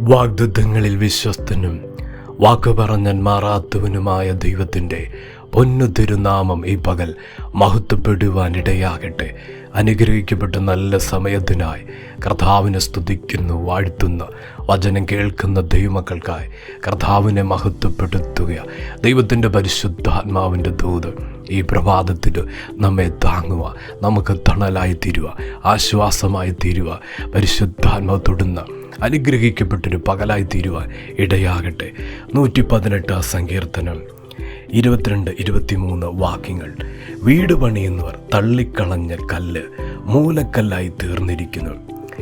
വാഗ്ദത്തങ്ങളിൽ വിശ്വസ്തനും വാക്കു പറഞ്ഞൻ മാറാത്തവനുമായ ദൈവത്തിന്റെ പൊന്നു തിരുനാമം ഈ പകൽ മഹത്വപ്പെടുവാനിടയാകട്ടെ. അനുഗ്രഹിക്കപ്പെട്ട നല്ല സമയത്തിനായി കർത്താവിനെ സ്തുതിക്കുന്നു വാഴ്ത്തുന്ന വചനം കേൾക്കുന്ന ദൈവമക്കൾക്കായി കർത്താവിനെ മഹത്വപ്പെടുത്തുക. ദൈവത്തിന്റെ പരിശുദ്ധാത്മാവിന്റെ ദൂത് ഈ പ്രഭാതത്തിൽ നമ്മെ താങ്ങുക നമുക്ക് തണലായി തീരുക ആശ്വാസമായി തീരുക പരിശുദ്ധാത്മാവ് തൊടുന്ന അനുഗ്രഹിക്കപ്പെട്ടൊരു പകലായി തീരുവാൻ ഇടയാകട്ടെ. നൂറ്റി പതിനെട്ട് സങ്കീർത്തനം ഇരുപത്തിരണ്ട് ഇരുപത്തിമൂന്ന് വാക്യങ്ങൾ. വീട് പണിയുന്നവർ തള്ളിക്കളഞ്ഞ കല്ല് മൂലക്കല്ലായി തീർന്നിരിക്കുന്നു.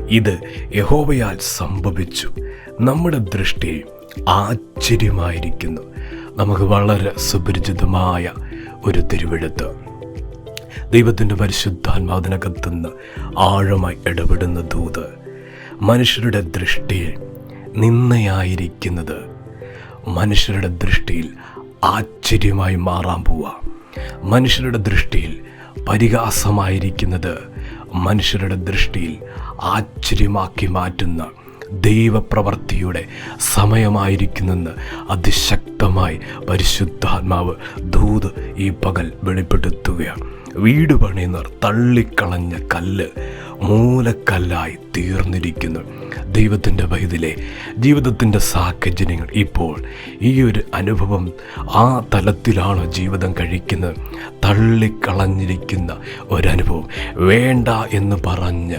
ഇത് യഹോവയാൽ സംഭവിച്ചു. നമ്മുടെ ദൃഷ്ടി ആശ്ചര്യമായിരിക്കുന്നു. നമുക്ക് വളരെ സുപരിചിതമായ ഒരു തിരുവെടുത്ത് ദൈവത്തിന്റെ പരിശുദ്ധാത്മാവിനകത്തുനിന്ന് ആഴമായി ഇടപെടുന്ന ദൂത് മനുഷ്യരുടെ ദൃഷ്ടിയിൽ നിന്നയായിരിക്കുന്നത്. മനുഷ്യരുടെ ദൃഷ്ടിയിൽ ആശ്ചര്യമായി മാറാൻ പോവുക മനുഷ്യരുടെ ദൃഷ്ടിയിൽ പരിഹാസമായിരിക്കുന്നത് മനുഷ്യരുടെ ദൃഷ്ടിയിൽ ആശ്ചര്യമാക്കി മാറ്റുന്ന ദൈവപ്രവർത്തിയുടെ സമയമായിരിക്കുന്നെന്ന് അതിശക്തമായി പരിശുദ്ധാത്മാവ് ദൂത് ഈ പകൽ വെളിപ്പെടുത്തുകയാണ്. വീട് പണിയുന്നവർ തള്ളിക്കളഞ്ഞ കല്ല് മൂലക്കല്ലായി തീർന്നിരിക്കുന്നു. ദൈവത്തിന്റെ വൈതിലെ ജീവിതത്തിന്റെ സാഹചര്യങ്ങൾ ഇപ്പോൾ ഈ ഒരു അനുഭവം ആ തലത്തിലാണ് ജീവിതം കഴിക്കുന്നത്. തള്ളിക്കളഞ്ഞിരിക്കുന്ന ഒരനുഭവം. വേണ്ട എന്ന് പറഞ്ഞ്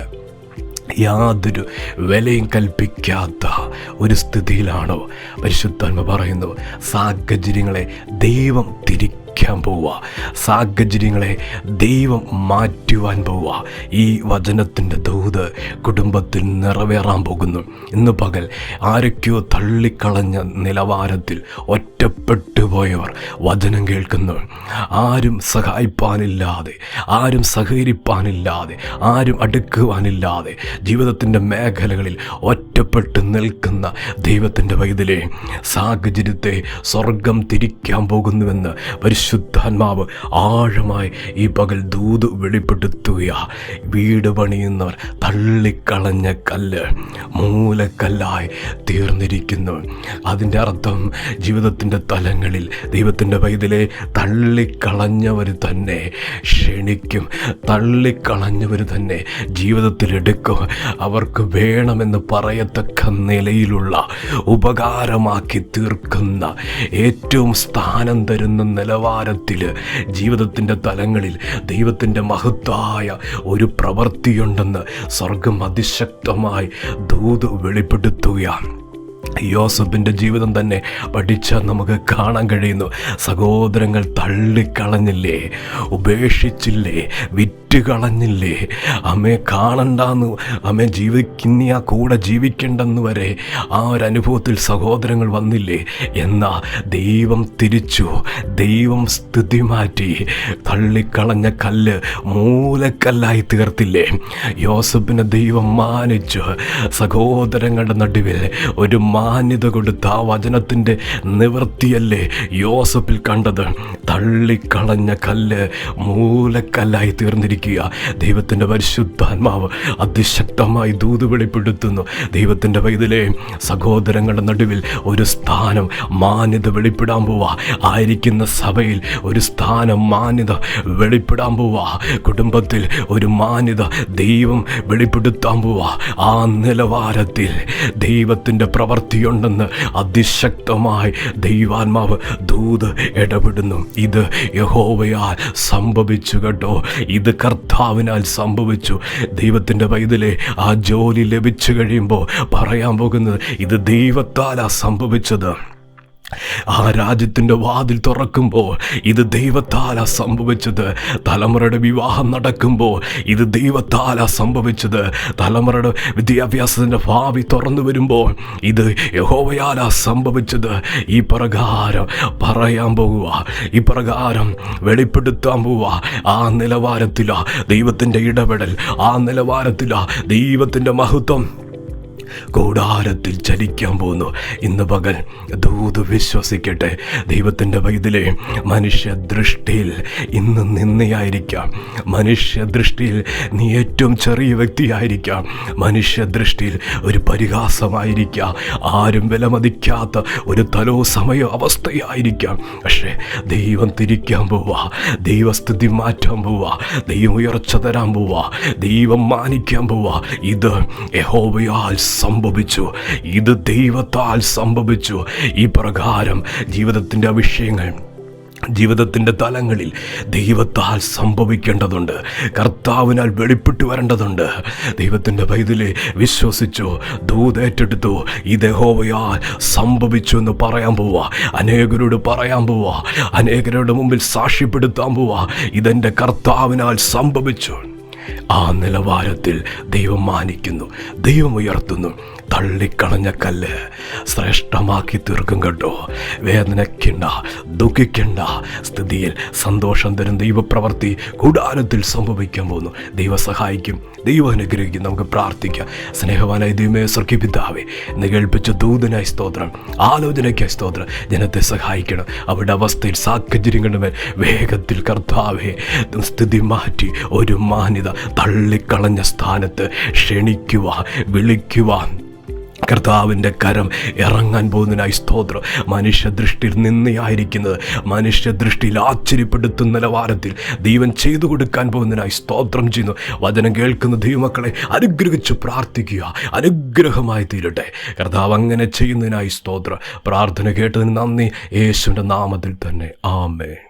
യാതൊരു വിലയും കൽപ്പിക്കാത്ത ഒരു സ്ഥിതിയിലാണോ? പരിശുദ്ധാത്മ പറയുന്നു സാഹചര്യങ്ങളെ ദൈവം തിരിക്കാൻ പോവുക. സാഹചര്യങ്ങളെ ദൈവം മാറ്റുവാൻ പോവുക. ഈ വചനത്തിന്റെ ദൂത് കുടുംബത്തിൽ നിറവേറാൻ പോകുന്നു. ഇന്ന് പകൽ ആരൊക്കെയോ തള്ളിക്കളഞ്ഞ നിലവാരത്തിൽ ഒറ്റപ്പെട്ടു പോയവർ വചനം കേൾക്കുന്നു. ആരും സഹായിപ്പാനില്ലാതെ ആരും സഹകരിപ്പാനില്ലാതെ ആരും അടുക്കുവാനില്ലാതെ ജീവിതത്തിന്റെ മേഖലകളിൽ ഒറ്റപ്പെട്ട് നിൽക്കുന്ന ദൈവത്തിന്റെ വൈതലെ സാഹചര്യത്തെ സ്വർഗം തിരിക്കാൻ പോകുന്നുവെന്ന് പരിശുദ്ധാത്മാവ് ആഴമായി ഈ പകൽ ദൂത് വെളിപ്പെടുത്തുക വീട് പണിയുന്നവർ തള്ളിക്കളഞ്ഞ കല്ല് മൂലക്കല്ലായി തീർന്നിരിക്കുന്നു. അതിന്റെ അർത്ഥം ജീവിതത്തിന്റെ തലങ്ങളിൽ ദൈവത്തിന്റെ വൈതലെ തള്ളിക്കളഞ്ഞവർ തന്നെ ക്ഷണിക്കും തള്ളിക്കളഞ്ഞവർ തന്നെ ജീവിതത്തിലെടുക്കും അവർക്ക് വേണമെന്ന് പറയത്തക്ക നിലയിലുള്ള ഉപകാരമാക്കി തീർക്കുന്ന ഏറ്റവും സ്ഥാനം തരുന്ന നിലവാരത്തിൽ ജീവിതത്തിന്റെ തലങ്ങളിൽ ദൈവത്തിന്റെ മഹത്തായ ഒരു പ്രവൃത്തിയുണ്ടെന്ന് സ്വർഗം അതിശക്തമായി ദൂത് വെളിപ്പെടുത്തുകയാണ്. യോസഫിന്റെ ജീവിതം തന്നെ പഠിച്ച നമുക്ക് കാണാൻ കഴിയുന്നു. സഹോദരങ്ങൾ തള്ളിക്കളഞ്ഞില്ലേ? ഉപേക്ഷിച്ചില്ലേ? വിറ്റ് കളഞ്ഞില്ലേ അമ്മയെ കാണണ്ടെന്ന്. അമ്മ ജീവിക്കുന്ന ആ കൂടെ ജീവിക്കേണ്ടെന്ന് വരെ ആ ഒരു അനുഭവത്തിൽ സഹോദരങ്ങൾ വന്നില്ലേ? എന്നാ ദൈവം തിരിച്ചു. ദൈവം സ്ഥിതി മാറ്റി. തള്ളിക്കളഞ്ഞ കല്ല് മൂലക്കല്ലായി തീർത്തില്ലേ? യോസഫിനെ ദൈവം മാനിച്ചു. സഹോദരങ്ങളുടെ നടുവിൽ ഒരു മാന്യത കൊടുത്ത ആ വചനത്തിന്റെ നിവൃത്തിയല്ലേ യോസഫിൽ കണ്ടത്? തള്ളിക്കളഞ്ഞ കല്ല് മൂലക്കല്ലായി തീർന്നിരിക്കുക ദൈവത്തിന്റെ പരിശുദ്ധാത്മാവ് അതിശക്തമായി ദൂത് വെളിപ്പെടുത്തുന്നു. ദൈവത്തിന്റെ വൈതലെ സഹോദരങ്ങളുടെ നടുവിൽ ഒരു സ്ഥാനം മാന്യത വെളിപ്പെടാൻ പോവാ. ആയിരിക്കുന്ന സഭയിൽ ഒരു സ്ഥാനം മാന്യത വെളിപ്പെടാൻ പോവാ. കുടുംബത്തിൽ ഒരു മാന്യത ദൈവം വെളിപ്പെടുത്താൻ പോവാ. ആ നിലവാരത്തിൽ ദൈവത്തിന്റെ പ്രവൃത്തിയുണ്ടെന്ന് അതിശക്തമായി ദൈവാത്മാവ് ദൂത് ഇടപെടുന്നു. ഇത് യഹോവയാൽ സംഭവിച്ചു കേട്ടോ. ഇത് കർത്താവിനാൽ സംഭവിച്ചു. ദൈവത്തിന്റെ പൈതലെ ആ ജോലി ലഭിച്ചു കഴിയുമ്പോൾ പറയാൻ പോകുന്നത് ഇത് ദൈവത്താലാ സംഭവിച്ചത്. ആ രാജ്യത്തിന്റെ വാതിൽ തുറക്കുമ്പോൾ ഇത് ദൈവത്താല സംഭവിച്ചത്. തലമുറയുടെ വിവാഹം നടക്കുമ്പോൾ ഇത് ദൈവത്താല സംഭവിച്ചത്. തലമുറയുടെ വിദ്യാഭ്യാസത്തിന്റെ ഭാവി തുറന്നു വരുമ്പോൾ ഇത് യഹോവയാല സംഭവിച്ചത്. ഈ പ്രകാരം പറയാൻ പോവുക. ഈ പ്രകാരം വെളിപ്പെടുത്താൻ പോവുക. ആ നിലവാരത്തിലാണ് ദൈവത്തിന്റെ ഇടപെടൽ. ആ നിലവാരത്തിലാണ് ദൈവത്തിന്റെ മഹത്വം. കൂടാരത്തിൽ ചലിക്കാൻ പോകുന്നു ഇന്ന് പകൽ ദൂത് വിശ്വസിക്കട്ടെ. ദൈവത്തിന്റെ വൈദ്യലെ മനുഷ്യ ദൃഷ്ടിയിൽ ഇന്ന് നിന്നയായിരിക്കാം. മനുഷ്യ ദൃഷ്ടിയിൽ നീ ഏറ്റവും ചെറിയ വ്യക്തിയായിരിക്കാം. മനുഷ്യ ദൃഷ്ടിയിൽ ഒരു പരിഹാസമായിരിക്കാം. ആരും വിലമതിക്കാത്ത ഒരു തലോ സമയ അവസ്ഥയായിരിക്കാം. പക്ഷേ ദൈവം തിരിക്കാൻ പോവാ. ദൈവസ്ഥിതി മാറ്റാൻ പോവാ. ദൈവം ഉയർച്ച തരാൻ പോവാ. ദൈവം മാനിക്കാൻ പോവാ. ഇത് യഹോവയാൽ സംഭവിച്ചു. ഇത് ദൈവത്താൽ സംഭവിച്ചു. ഈ പ്രകാരം ജീവിതത്തിന്റെ വിഷയങ്ങൾ ജീവിതത്തിന്റെ തലങ്ങളിൽ ദൈവത്താൽ സംഭവിക്കേണ്ടതുണ്ട്. കർത്താവിനാൽ വെളിപ്പെട്ടു വരേണ്ടതുണ്ട്. ദൈവത്തിന്റെ പൈതലെ വിശ്വസിച്ചു ദൂതേറ്റെടുത്തു ഈ ദേഹോവയാൽ സംഭവിച്ചു എന്ന് പറയാൻ പോവാ. അനേകരോട് പറയാൻ പോവാ. അനേകരുടെ മുമ്പിൽ സാക്ഷ്യപ്പെടുത്താൻ പോവാ. ഇതെന്റെ കർത്താവിനാൽ സംഭവിച്ചു. ആ നിലവാരത്തിൽ ദൈവം മാനിക്കുന്നു ദൈവം ഉയർത്തുന്നു. തള്ളിക്കളഞ്ഞ കല്ല് ശ്രേഷ്ഠമാക്കി തീർക്കും കേട്ടോ വേദനയ്ക്കണ്ട ദുഃഖിക്കണ്ട. സ്ഥിതിയിൽ സന്തോഷം തരും ദൈവപ്രവൃത്തി കൂടാരത്തിൽ സംഭവിക്കാൻ പോകുന്നു. ദൈവം സഹായിക്കും ദൈവം അനുഗ്രഹിക്കും. നമുക്ക് പ്രാർത്ഥിക്കാം. സ്നേഹവാനായി ദൈവമേ സർക്കിപ്പിതാവേ നികൾപ്പിച്ച ദൂതനായി സ്തോത്രം ആലോചനയ്ക്കായി സ്തോത്രം. ജനത്തെ സഹായിക്കണം. അവരുടെ അവസ്ഥയിൽ സാഹചര്യങ്ങളുടെ മേൽ വേഗത്തിൽ കർത്താവേ. സ്ഥിതി മാറ്റി ഒരു മാന്യത തള്ളിക്കളഞ്ഞ സ്ഥാനത്ത് ക്ഷണിക്കുവാൻ വിളിക്കുവാൻ കർത്താവിന്റെ കരം ഇറങ്ങാൻ പോകുന്നതിനായി സ്തോത്രം. മനുഷ്യദൃഷ്ടിയിൽ നിന്നെയായിരിക്കുന്നത്. മനുഷ്യദൃഷ്ടിയിൽ ആശ്ചര്യപ്പെടുത്തുന്ന നിലവാരത്തിൽ ദൈവൻ ചെയ്തു കൊടുക്കാൻ പോകുന്നതിനായി സ്തോത്രം ചെയ്യുന്നു. വചനം കേൾക്കുന്ന ദൈവമക്കളെ അനുഗ്രഹിച്ച് പ്രാർത്ഥിക്കുക. അനുഗ്രഹമായി തീരട്ടെ. കർത്താവ് അങ്ങനെ ചെയ്യുന്നതിനായി സ്തോത്രം. പ്രാർത്ഥന കേട്ടതിന് നന്ദി. യേശുവിന്റെ നാമത്തിൽ തന്നെ. ആമേ